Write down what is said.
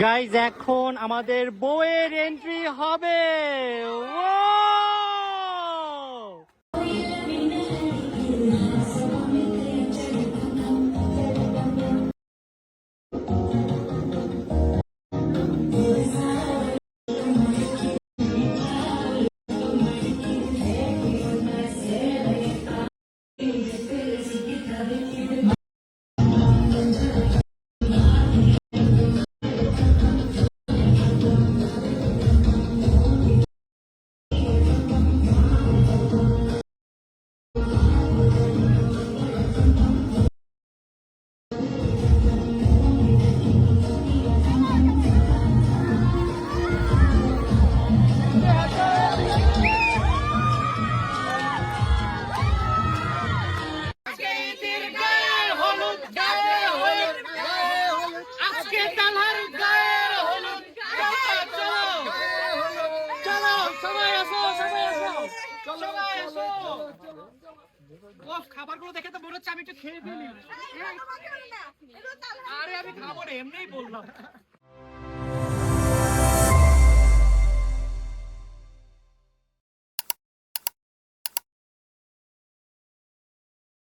Guys এখন আমাদের বউয়ের এন্ট্রি হবে। সবাই আসো সবাই আসো। সবাই আসো। ওফ খাবারগুলো দেখে তো মনে হচ্ছে আমি একটু খেয়ে ফেলি। আরে আমি খাব না এমনিই বললাম।